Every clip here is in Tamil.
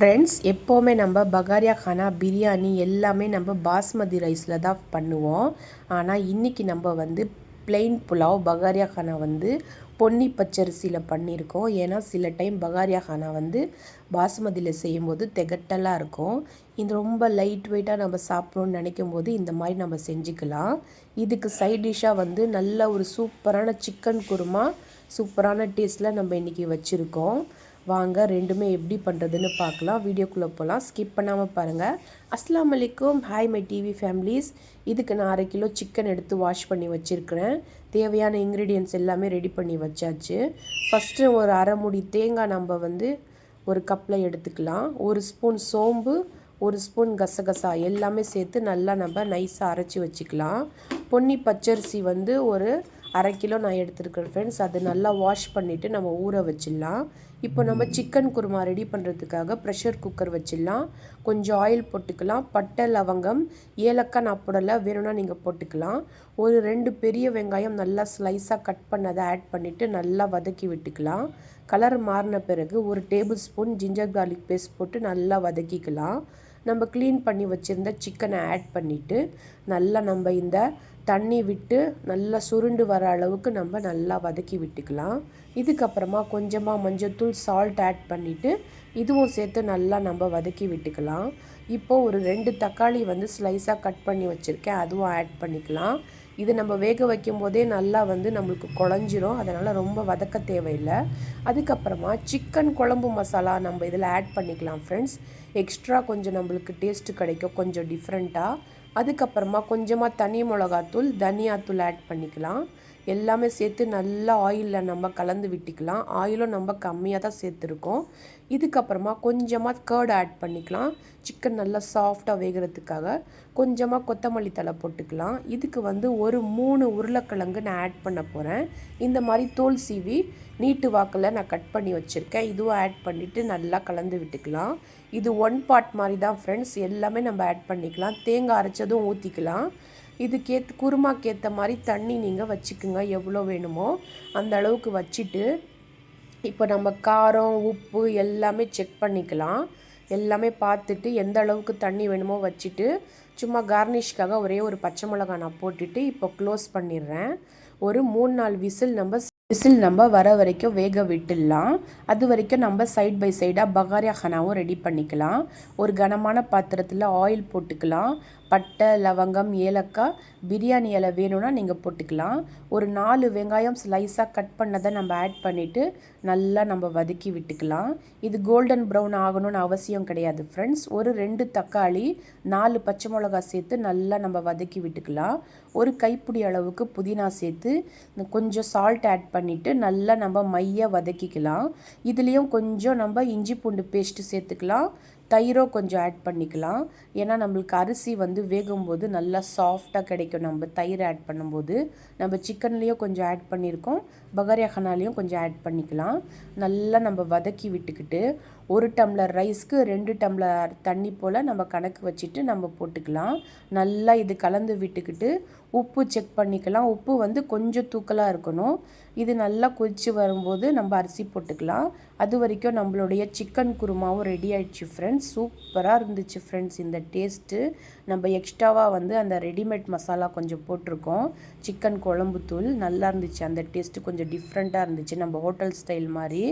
ஃப்ரெண்ட்ஸ் எப்போவுமே நம்ம பகாரியா கானா பிரியாணி எல்லாமே நம்ம பாஸ்மதி ரைஸில் தான் பண்ணுவோம். ஆனால் இன்றைக்கி நம்ம வந்து பிளெயின் புலாவ் பகாரியா கானா வந்து பொன்னி பச்சரிசியில் பண்ணியிருக்கோம். ஏன்னா சில டைம் பகாரியா கானா வந்து பாஸ்மதியில் செய்யும்போது திகட்டலாக இருக்கும். இது ரொம்ப லைட் வெயிட்டாக நம்ம சாப்பிட்ணுன்னு நினைக்கும் போது இந்த மாதிரி நம்ம செஞ்சுக்கலாம். இதுக்கு சைட் டிஷ்ஷாக வந்து நல்ல ஒரு சூப்பரான சிக்கன் குருமா சூப்பரான டேஸ்ட்டில் நம்ம இன்றைக்கி வச்சுருக்கோம். வாங்க ரெண்டுமே எப்படி பண்ணுறதுன்னு பார்க்கலாம். வீடியோக்குள்ளே போகலாம் ஸ்கிப் பண்ணாமல் பாருங்கள் அஸ்லாம் அலைக்கும். ஹாய் மை டிவி ஃபேமிலிஸ் இதுக்கு நான் அரை கிலோ சிக்கன் எடுத்து வாஷ் பண்ணி வச்சுருக்கிறேன். தேவையான இன்க்ரீடியன்ஸ் எல்லாமே ரெடி பண்ணி வச்சாச்சு. ஃபஸ்ட்டு ஒரு அரை முடி தேங்காய் நம்ம வந்து ஒரு கப்பில் எடுத்துக்கலாம். ஒரு ஸ்பூன் சோம்பு ஒரு ஸ்பூன் கசகசா எல்லாமே சேர்த்து நல்லா நம்ம நைஸாக அரைச்சி வச்சுக்கலாம். பொன்னி பச்சரிசி வந்து ஒரு அரை கிலோ நான் எடுத்துருக்கேன் ஃப்ரெண்ட்ஸ் அது நல்லா வாஷ் பண்ணிவிட்டு நம்ம ஊற வச்சிடலாம். இப்போ நம்ம சிக்கன் குருமா ரெடி பண்ணுறதுக்காக ப்ரெஷர் குக்கர் வச்சிடலாம். கொஞ்சம் ஆயில் போட்டுக்கலாம். பட்டை லவங்கம் ஏலக்காய் நான் போடலை வேணும்னா நீங்கள் போட்டுக்கலாம். ஒரு ரெண்டு பெரிய வெங்காயம் நல்லா ஸ்லைஸாக கட் பண்ணதை ஆட் பண்ணிவிட்டு நல்லா வதக்கி விட்டுக்கலாம். கலர் மாறின பிறகு ஒரு tablespoon ginger garlic paste போட்டு நல்லா வதக்கிக்கலாம். நம்ம க்ளீன் பண்ணி வச்சுருந்த சிக்கனை ஆட் பண்ணிவிட்டு நல்லா நம்ம இந்த தண்ணி விட்டு நல்லா சுருண்டு வர அளவுக்கு நம்ம நல்லா வதக்கி விட்டுக்கலாம். இதுக்கப்புறமா கொஞ்சமாக மஞ்சத்தூள் சால்ட் ஆட் பண்ணிவிட்டு இதுவும் சேர்த்து நல்லா நம்ம வதக்கி விட்டுக்கலாம். இப்போது ஒரு ரெண்டு தக்காளி வந்து ஸ்லைஸாக கட் பண்ணி வச்சுருக்கேன். அதுவும் ஆட் பண்ணிக்கலாம். இது நம்ம வேக வைக்கும் போதே நல்லா வந்து நம்மளுக்கு குழஞ்சிரும். அதனால் ரொம்ப வதக்க தேவையில்லை. அதுக்கப்புறமா சிக்கன் குழம்பு மசாலா நம்ம இதில் ஆட் பண்ணிக்கலாம் ஃப்ரெண்ட்ஸ் எக்ஸ்ட்ரா கொஞ்சம் நம்மளுக்கு டேஸ்ட்டு கிடைக்கும். கொஞ்சம் டிஃப்ரெண்ட்டாக அதுக்கப்புறமா கொஞ்சமாக தனி மிளகாத்தூள் தனியாத்தூள் ஆட் பண்ணிக்கலாம். எல்லாமே சேர்த்து நல்லா ஆயிலில் நம்ம கலந்து விட்டுக்கலாம். ஆயிலும் நம்ம கம்மியாக தான் சேர்த்துருக்கோம். இதுக்கப்புறமா கொஞ்சமாக கேர்டு ஆட் பண்ணிக்கலாம். சிக்கன் நல்லா சாஃப்டாக வேகிறதுக்காக கொஞ்சமாக கொத்தமல்லி தலை போட்டுக்கலாம். இதுக்கு வந்து ஒரு மூணு உருளைக்கிழங்கு நான் ஆட் பண்ண போகிறேன் இந்த மாதிரி தோல் சீவி நீட்டு வாக்கில் நான் கட் பண்ணி வச்சுருக்கேன். இதுவும் ஆட் பண்ணிவிட்டு நல்லா கலந்து விட்டுக்கலாம். இது ஒன் பார்ட் மாதிரி தான் ஃப்ரெண்ட்ஸ் எல்லாமே நம்ம ஆட் பண்ணிக்கலாம். தேங்காய் அரைச்சதும் ஊற்றிக்கலாம் இதுக்கேற்ற குருமாக்கேற்ற மாதிரி தண்ணி நீங்கள் வச்சுக்குங்க. எவ்வளோ வேணுமோ அந்த அளவுக்கு வச்சுட்டு இப்போ நம்ம காரம் உப்பு எல்லாமே செக் பண்ணிக்கலாம். எல்லாமே பார்த்துட்டு எந்த அளவுக்கு தண்ணி வேணுமோ வச்சுட்டு சும்மா கார்னிஷ்காக ஒரே ஒரு பச்சை மிளகா நான் போட்டுட்டு இப்போ க்ளோஸ் பண்ணிடுறேன். ஒரு மூணு நாலு விசில் நம்ம விசில் நம்ம வர வரைக்கும் வேக விட்டுடலாம். அது வரைக்கும் நம்ம சைட் பை சைடாக பகாரியா ஹனாவும் ரெடி பண்ணிக்கலாம். ஒரு கனமான பாத்திரத்தில் ஆயில் போட்டுக்கலாம். பட்டை லவங்கம் ஏலக்காய் பிரியாணி இலை வேணும்னா நீங்கள் போட்டுக்கலாம். ஒரு நாலு வெங்காயம் ஸ்லைஸாக கட் பண்ணதை நம்ம ஆட் பண்ணிவிட்டு நல்லா நம்ம வதக்கி விட்டுக்கலாம். இது கோல்டன் ப்ரௌன் ஆகணும்னு அவசியம் கிடையாது ஃப்ரெண்ட்ஸ் ஒரு ரெண்டு தக்காளி நாலு பச்சை மிளகா சேர்த்து நல்லா நம்ம வதக்கி விட்டுக்கலாம். ஒரு கைப்பிடி அளவுக்கு புதினா சேர்த்து கொஞ்சம் சால்ட் ஆட் பண்ணி பண்ணிவிட்டு நல்லா நம்ம மைய வதக்கிக்கலாம். இதுலேயும் கொஞ்சம் நம்ம இஞ்சி பூண்டு பேஸ்ட்டு சேர்த்துக்கலாம். தயிரோ கொஞ்சம் ஆட் பண்ணிக்கலாம். ஏன்னா நம்மளுக்கு அரிசி வந்து வேகும்போது நல்லா சாஃப்டாக கிடைக்கும். நம்ம தயிர் ஆட் பண்ணும்போது. நம்ம சிக்கன்லேயும் கொஞ்சம் ஆட் பண்ணியிருக்கோம். பகாரியா ஹனாலையும் கொஞ்சம் ஆட் பண்ணிக்கலாம். நல்லா நம்ம வதக்கி விட்டுக்கிட்டு ஒரு டம்ளர் ரைஸ்க்கு ரெண்டு டம்ளர் தண்ணி போல் நம்ம கணக்கு வச்சுட்டு நம்ம போட்டுக்கலாம். நல்லா இது கலந்து விட்டுக்கிட்டு உப்பு செக் பண்ணிக்கலாம். உப்பு வந்து கொஞ்சம் தூக்கலாக இருக்கணும். இது நல்லா கொதித்து வரும்போது நம்ம அரிசி போட்டுக்கலாம். அது வரைக்கும் நம்மளுடைய சிக்கன் குருமாவும் ரெடி ஆயிடுச்சு ஃப்ரெண்ட்ஸ் சூப்பராக இருந்துச்சு ஃப்ரெண்ட்ஸ் இந்த டேஸ்ட்டு நம்ம எக்ஸ்ட்ராவாக வந்து அந்த ரெடிமேட் மசாலா கொஞ்சம் போட்டிருக்கோம். சிக்கன் குழம்பு தூள் நல்லா இருந்துச்சு. அந்த டேஸ்ட்டு கொஞ்சம் டிஃப்ரெண்ட்டாக இருந்துச்சு. நம்ம ஹோட்டல் ஸ்டைல் மாதிரி.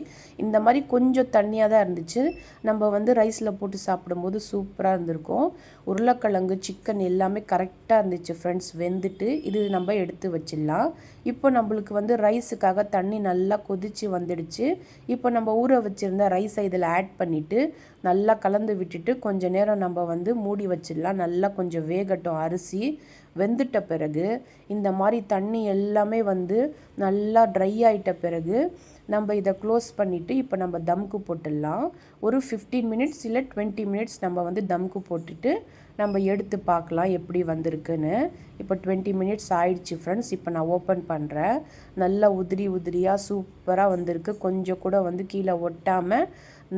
இந்த மாதிரி கொஞ்சம் தண்ணியாக தான் இருந்துச்சு. நம்ம வந்து ரைஸில் போட்டு சாப்பிடும்போது சூப்பராக இருந்திருக்கும். உருளைக்கிழங்கு சிக்கன் எல்லாமே கரெக்டாக இருந்துச்சு ஃப்ரெண்ட்ஸ் வெந்துட்டு இது நம்ம எடுத்து வச்சிடலாம். இப்போ நம்மளுக்கு வந்து ரைஸுக்காக தண்ணி நல்லா கொதித்து வந்துடுச்சு. இப்போ நம்ம ஊற வச்சுருந்த ரைஸை இதில் ஆட் பண்ணிவிட்டு நல்லா கலந்து விட்டுட்டு கொஞ்சம் நேரம் நம்ம வந்து மூடி வச்சிடலாம். நல்லா கொஞ்சம் வேகட்டும் அரிசி. வெந்துட்ட பிறகு இந்த மாதிரி தண்ணி எல்லாமே வந்து நல்லா ட்ரை ஆகிட்ட பிறகு நம்ம இதை க்ளோஸ் பண்ணிவிட்டு இப்போ நம்ம தம்க்கு போட்டுடலாம். ஒரு ஃபிஃப்டீன் மினிட்ஸ் இல்லை டுவெண்ட்டி மினிட்ஸ் நம்ம வந்து தம்க்கு போட்டுட்டு நம்ம எடுத்து பார்க்கலாம் எப்படி வந்திருக்குன்னு. இப்போ டுவெண்ட்டி மினிட்ஸ் ஆயிடுச்சு ஃப்ரெண்ட்ஸ் இப்போ நான் ஓப்பன் பண்ணுறேன் நல்லா உதிரி உதிரியாக சூப்பராக வந்திருக்கு. கொஞ்சம் கூட வந்து கீழே ஒட்டாமல்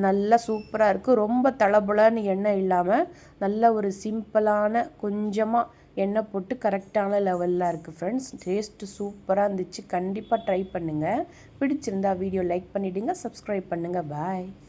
நல்லா சூப்பராக இருக்குது ரொம்ப தளபுலன்னு எண்ணெய் இல்லாமல் நல்ல ஒரு சிம்பிளான கொஞ்சமாக எண்ணெய் போட்டு கரெக்டான லெவலில் இருக்குது ஃப்ரெண்ட்ஸ் டேஸ்ட்டு சூப்பராக இருந்துச்சு. கண்டிப்பாக ட்ரை பண்ணுங்கள் பிடிச்சிருந்தா வீடியோ லைக் பண்ணிவிடுங்க சப்ஸ்கிரைப் பண்ணுங்கள் பாய்